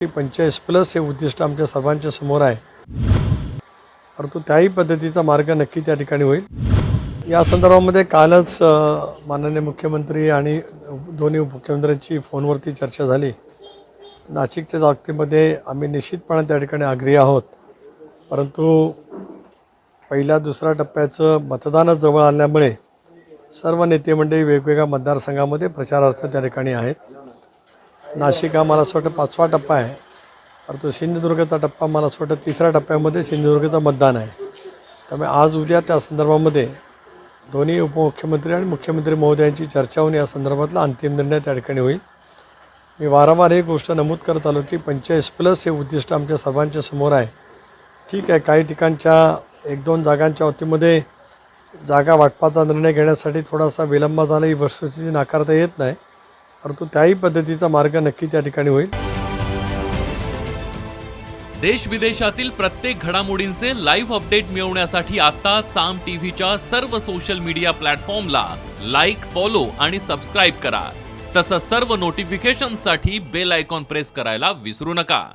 की पंचेचाळीस प्लस हे उद्दिष्ट आमच्या सर्वांच्या समोर आहे. परंतु त्याही पद्धतीचा मार्ग नक्की त्या ठिकाणी होईल. या संदर्भामध्ये कालच माननीय मुख्यमंत्री आणि दोन्ही उपमुख्यमंत्र्यांची फोनवरती चर्चा झाली. नाशिकच्या जागतीमध्ये आम्ही निश्चितपणे त्या ठिकाणी आग्रही आहोत. परंतु पहिल्या दुसऱ्या टप्प्याचं मतदानच जवळ आल्यामुळे सर्व नेते मंडळी वेगवेगळ्या मतदारसंघामध्ये प्रचारार्थ त्या ठिकाणी आहेत. नाशिक हा मला असं वाटतं पाचवा टप्पा आहे. परंतु सिंधुदुर्गचा टप्पा मला असं वाटतं तिसऱ्या टप्प्यामध्ये सिंधुदुर्गचं मतदान आहे. त्यामुळे आज उद्या त्या संदर्भामध्ये दोन्ही उपमुख्यमंत्री आणि मुख्यमंत्री महोदयांची चर्चा होऊन या संदर्भातला अंतिम निर्णय त्या ठिकाणी होईल. मी वारंवार एक गोष्ट नमूद करत आलो की पंचेचाळीस प्लस हे उद्दिष्ट आमच्या सर्वांच्या समोर आहे. ठीक आहे काही ठिकाणच्या एक दोन जागांच्या बाबतीमध्ये जागा वाटपाचा निर्णय घेण्यासाठी थोडासा विलंब झाला. ही वस्तुस्थिती नाकारता येत नाही. परंतु त्याही पद्धतीचा मार्ग नक्की त्या ठिकाणी होईल. देश विदेशातील प्रत्येक घडामोडींचे लाईव्ह अपडेट मिळवण्यासाठी आता साम टीव्हीच्या सर्व सोशल मीडिया प्लॅटफॉर्मला लाईक फॉलो आणि सबस्क्राईब करा. तसंच सर्व नोटिफिकेशनसाठी बेल आयकॉन प्रेस करायला विसरू नका.